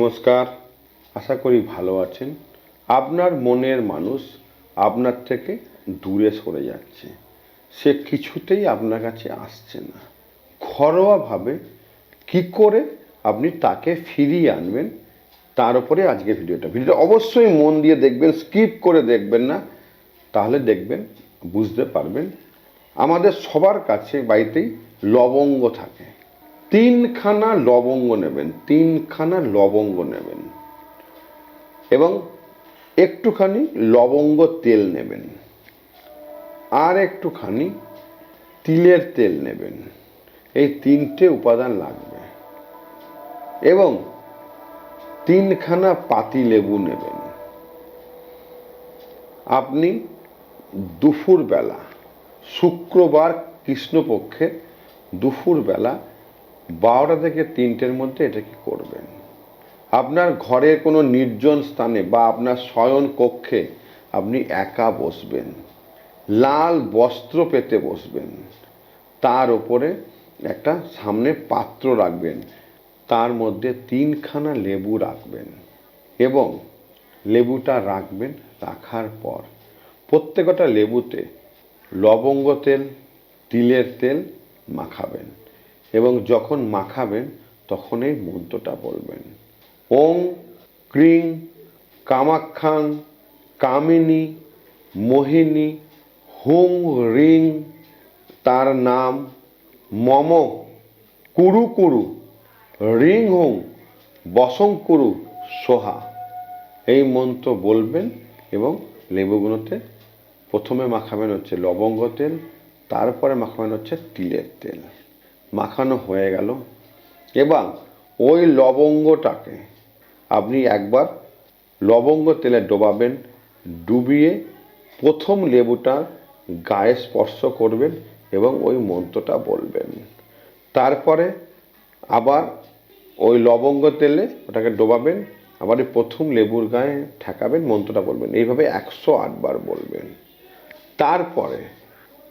নমস্কার, আশা করি ভালো আছেন। আপনার মনের মানুষ আপনার থেকে দূরে সরে যাচ্ছে। সে কিছুতেই আপনার কাছে আসছে না। ঘরোয়াভাবে কি করে আপনি তাকে ফিরিয়ে আনবেন, তার উপরে আজকে ভিডিওটা। ভিডিওটা অবশ্যই মন দিয়ে দেখবেন, স্কিপ করে দেখবেন না, তাহলে দেখবেন, বুঝতে পারবেন। আমাদের সবার কাছে বাড়িতেই লবঙ্গ থাকে। তিনখানা লবঙ্গ নেবেন, তিনখানা লবঙ্গ নেবেন। এবং একটুখানি লবঙ্গ তেল নেবেন। আর একটুখানি তিলের তেল নেবেন। এই তিনটে উপাদান লাগবে। এবং তিনখানা পাতি লেবু নেবেন। আপনি দুপুরবেলা, শুক্রবার কৃষ্ণপক্ষে দুপুরবেলা বারোটা থেকে তিনটের মধ্যে এটা কি করবেন? আপনার ঘরের কোনো নির্জন স্থানে বা আপনার শয়ন কক্ষে আপনি একা বসবেন। লাল বস্ত্র পেতে বসবেন। তার উপরে একটা সামনে পাত্র রাখবেন। তার মধ্যে তিনখানা লেবু রাখবেন এবং লেবুটা রাখবেন রাখার পর প্রত্যেকটা লেবুতে লবঙ্গ তেল, তিলের তেল মাখাবেন। এবং যখন মাখাবেন তখন এই মন্ত্রটা বলবেন। ওং ক্রিং কামাখ্যাং কামিনী মোহিনী হুং রিং তার নাম মম কুরু কুরু রিং হুং বসংকুরু সোহা। এই মন্ত্র বলবেন এবং লেবুগুলোতে প্রথমে মাখাবেন হচ্ছে লবঙ্গ তেল, তারপরে মাখাবেন হচ্ছে তিলের তেল। মাখানো হয়ে গেল। এবং ওই লবঙ্গটাকে আপনি একবার লবঙ্গ তেলে ডোবাবেন, ডুবিয়ে প্রথম লেবুটার গায়ে স্পর্শ করবেন এবং ওই মন্ত্রটা বলবেন। তারপরে আবার ওই লবঙ্গ তেলে ওটাকে ডোবাবেন, আবার এই প্রথম লেবুর গায়ে ঠেকাবেন, মন্ত্রটা বলবেন। এইভাবে একশো আটবার বলবেন। তারপরে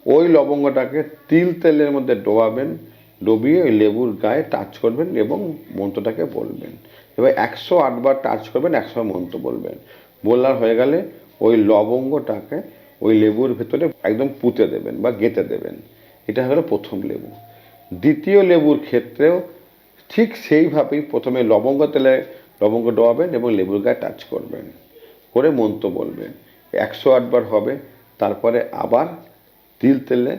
ওই লবঙ্গটাকে তিল তেলের মধ্যে ডোবাবেন ডুবিয়ে ওই লেবুর গায়ে টাচ করবেন এবং মন্ত্রটাকে বলবেন। এবার একশো আটবার টাচ করবেন, একশো মন্ত্র বলবেন। বলার হয়ে গেলে ওই লবঙ্গটাকে ওই লেবুর ভেতরে একদম পুঁতে দেবেন বা গেঁথে দেবেন। এটা হলো প্রথম লেবু। দ্বিতীয় লেবুর ক্ষেত্রেও ঠিক সেইভাবেই প্রথমে লবঙ্গ তেলে লবঙ্গ ডোবাবেন এবং লেবুর গায়ে টাচ করবেন। করে মন্ত্র বলবেন। একশো আটবার হবে, তারপরে আবার তিল তেলে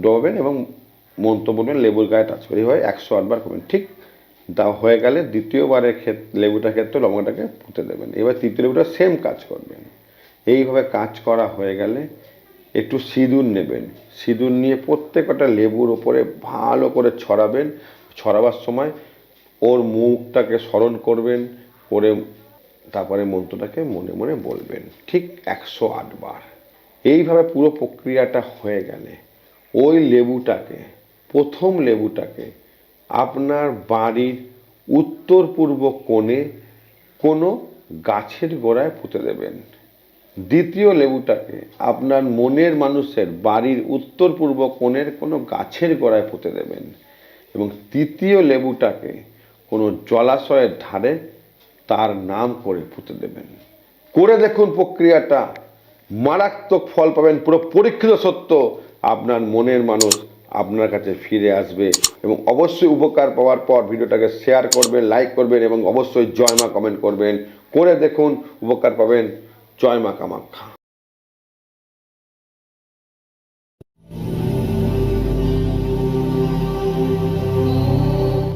ডোবাবেন এবং মন্ত্র বলবেন লেবুর গায়ে টাচ করে হয়, একশো আটবার করবেন ঠিক দা হয়ে গেলে দ্বিতীয়বারের ক্ষেত্রে লেবুটার ক্ষেত্রে লবঙ্গটাকে পুঁতে দেবেন। এবার তৃতীয় লেবুটা সেম কাজ করবেন। এইভাবে কাজ করা হয়ে গেলে একটু সিঁদুর নেবেন। সিঁদুর নিয়ে প্রত্যেকটা লেবুর ওপরে ভালো করে ছড়াবেন। ছড়াবার সময় ওর মুখটাকে স্মরণ করবেন, করে তারপরে মন্ত্রটাকে মনে মনে বলবেন, ঠিক একশো আটবার। এইভাবে পুরো প্রক্রিয়াটা হয়ে গেলে ওই লেবুটাকে প্রথম লেবুটাকে আপনার বাড়ির উত্তর পূর্ব কোণে কোনো গাছের গোড়ায় পুঁতে দেবেন। দ্বিতীয় লেবুটাকে আপনার মনের মানুষের বাড়ির উত্তর পূর্ব কোণের কোনো গাছের গোড়ায় পুঁতে দেবেন এবং তৃতীয় লেবুটাকে কোনো জলাশয়ের ধারে তার নাম করে পুঁতে দেবেন। করে দেখুন প্রক্রিয়াটা। মারাত্মক ফল পাবেন। পুরো পরীক্ষিত সত্য। আপনার মনের মানুষ আপনার কাছে ফিরে আসবে এবং অবশ্যই উপকার পাওয়ার পর ভিডিওটাকে শেয়ার করবেন লাইক করবেন এবং অবশ্যই জয় মা কমেন্ট করবেন। করে দেখুন, উপকার পাবেন জয় মা কামাখ্যা।